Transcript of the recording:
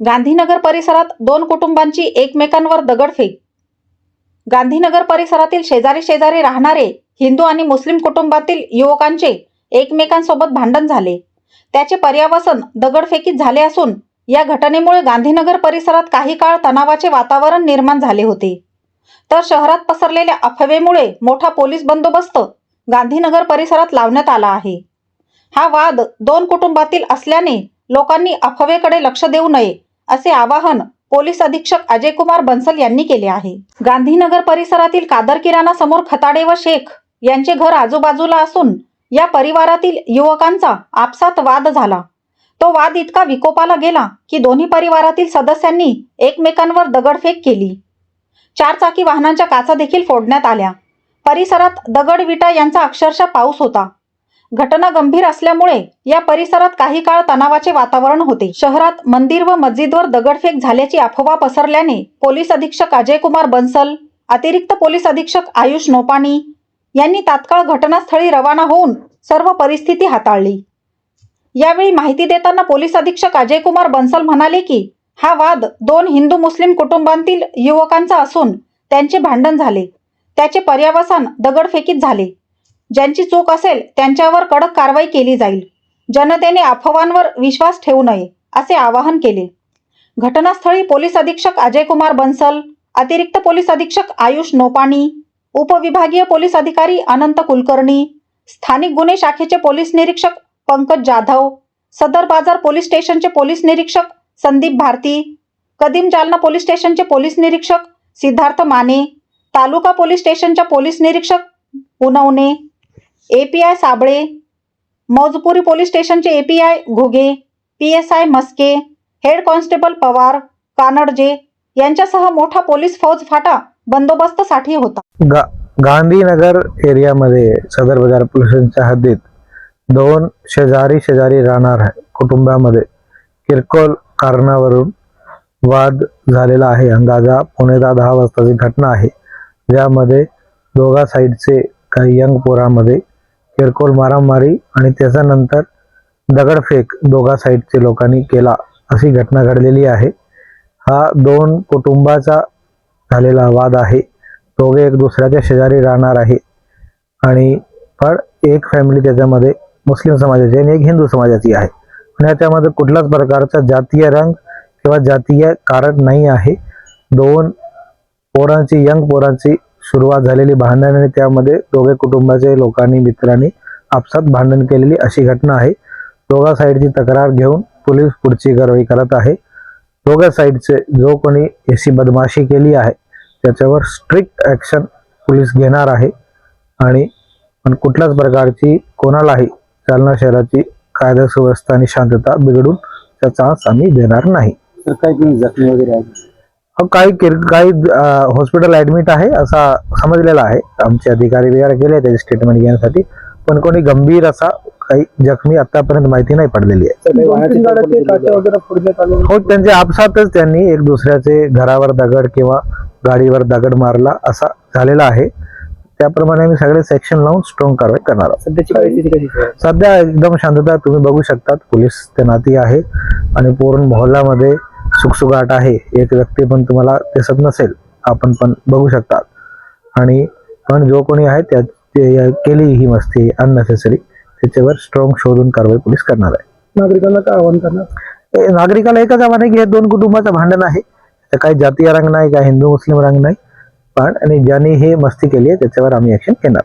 गांधीनगर परिसरात दोन कुटुंबांची एकमेकांवर दगडफेक. गांधीनगर परिसरातील शेजारी शेजारी राहणारे हिंदू आणि मुस्लिम कुटुंबातील युवकांचे एकमेकांसोबत भांडण झाले. त्याचे पर्यावसन दगडफेकीत झाले असून या घटनेमुळे गांधीनगर परिसरात काही काळ तणावाचे वातावरण निर्माण झाले होते. तर शहरात पसरलेल्या अफवेमुळे मोठा पोलीस बंदोबस्त गांधीनगर परिसरात लावण्यात आला आहे. हा वाद दोन कुटुंबातील असल्याने लोकांनी अफवेकडे लक्ष देऊ नये असे आवाहन पोलीस अधीक्षक अजय कुमार बन्सल यांनी केले आहे. गांधीनगर परिसरातील कादर किराणा समोर खताडे व शेख यांचे घर आजूबाजूला असून या परिवारातील युवकांचा आपसात वाद झाला. तो वाद इतका विकोपाला गेला की दोन्ही परिवारातील सदस्यांनी एकमेकांवर दगडफेक केली. चारचाकी वाहनांच्या काचा देखील फोडण्यात आल्या. परिसरात दगड विटा यांचा अक्षरशः पाऊस होता. घटना गंभीर असल्यामुळे या परिसरात काही काळ तणावाचे वातावरण होते. शहरात मंदिर व मस्जिदवर दगडफेक झाल्याची अफवा पसरल्याने पोलीस अधीक्षक अजय कुमार बन्सल अतिरिक्त पोलीस अधीक्षक आयुष नोपाणी यांनी तात्काळ घटनास्थळी रवाना होऊन सर्व परिस्थिती हाताळली. यावेळी माहिती देताना पोलीस अधीक्षक अजय कुमार बन्सल म्हणाले की हा वाद दोन हिंदू मुस्लिम कुटुंबांतील युवकांचा असून त्यांचे भांडण झाले. त्याचे पर्यावसान दगडफेकीत झाले. ज्यांची चूक असेल त्यांच्यावर कडक कारवाई केली जाईल. जनतेने अफवांवर विश्वास ठेवू नये असे आवाहन केले. घटनास्थळी पोलीस अधीक्षक अजय कुमार बन्सल अतिरिक्त पोलीस अधीक्षक आयुष नोपाणी उपविभागीय पोलीस अधिकारी अनंत कुलकर्णी स्थानिक गुन्हे शाखेचे पोलीस निरीक्षक पंकज जाधव सदर बाजार पोलीस स्टेशनचे पोलीस निरीक्षक संदीप भारती कदीम जालना पोलीस स्टेशनचे पोलीस निरीक्षक सिद्धार्थ माने तालुका पोलीस स्टेशनच्या पोलीस निरीक्षक उनवणे एपीआय साबळे मौजपुरी पोलीस स्टेशनचे API Ghuge P S I Maske head constable Pawar Kanadje यांच्यासह मोठा पोलीस फौज फाटा बंदोबस्तसाठी होता. गा गांधीनगर एरियामध्ये सदर बाजार पोलिसांच्या हद्दीत दोन शेजारी शेजारी राहणार कुटुंबामध्ये किरकोळ कारणावरून वाद झालेला आहे. अंदाजा पुणे दहा वाजताची घटना आहे. ज्यामध्ये दोघा साईडचे काही यंग पोरामध्ये किरकोळ मारामारी आणि त्याच्यानंतर दगडफेक दोघा साईडचे लोकांनी केला अशी घटना घडलेली आहे. हा दोन कुटुंबाचा झालेला वाद आहे. दोघे एक दुसऱ्याच्या शेजारी राहणार आहे. आणि पण एक फॅमिली त्याच्यामध्ये मुस्लिम समाजाची आणि एक हिंदू समाजाची आहे. आणि याच्यामध्ये कुठल्याच प्रकारचा जातीय रंग किंवा जातीय कारण नाही आहे. दोन पोरांची यंग पोरांची सुरुवात झालेली भांडण आणि त्यामध्ये दोघे कुटुंबाचे लोकांनी मित्रांनी आपसात भांडण केलेली अशी घटना आहे. दोघा साईडची तक्रार घेऊन पोलीस पुढची कारवाई करत आहे. दोघा साईडचे जो कोणी याची बदमाशी केली आहे त्याच्यावर स्ट्रिक्ट ॲक्शन पोलीस घेणार आहे. आणि पण कुठल्याच प्रकारची कोणालाही जालना शहराची कायदा सुव्यवस्था आणि शांतता बिघडून त्याचा चान्स आम्ही देणार नाही. तर काही जखमी वगैरे आहे काही किर काही हॉस्पिटल ऍडमिट आहे असा समजलेला आहे. आमचे अधिकारी वगैरे गेले त्याचे स्टेटमेंट घेण्यासाठी. पण कोणी गंभीर असा काही जखमी आतापर्यंत माहिती नाही पडलेली आहे. हो त्यांच्या आपसातच त्यांनी एक दुसऱ्याचे घरावर दगड किंवा गाडीवर दगड मारला असा झालेला आहे. त्याप्रमाणे आम्ही सगळे सेक्शन लावून स्ट्रॉंग कारवाई करणार आहोत? सध्या एकदम शांतता तुम्ही बघू शकतात. पोलीस तैनाती आहे. आणि पूर्ण मोहल्ल्यामध्ये सुखसुगाट आहे एक व्यक्ती पण तुम्हाला दिसत नसेल आपण पण बघू शकतात. आणि पण जो कोणी आहे त्या ते केली ही मस्ती अननेसेसरी त्याच्यावर स्ट्रॉंग शोधून कारवाई पोलीस करणार आहे. नागरिकांना काय आवाहन करणार? नागरिकाला एकच आव्हान आहे की हे दोन कुटुंबाचं भांडण आहे. काही जातीय रंग नाही काही हिंदू मुस्लिम रंग नाही. पण आणि ज्यांनी हे मस्ती केली आहे त्याच्यावर आम्ही ऍक्शन घेणार.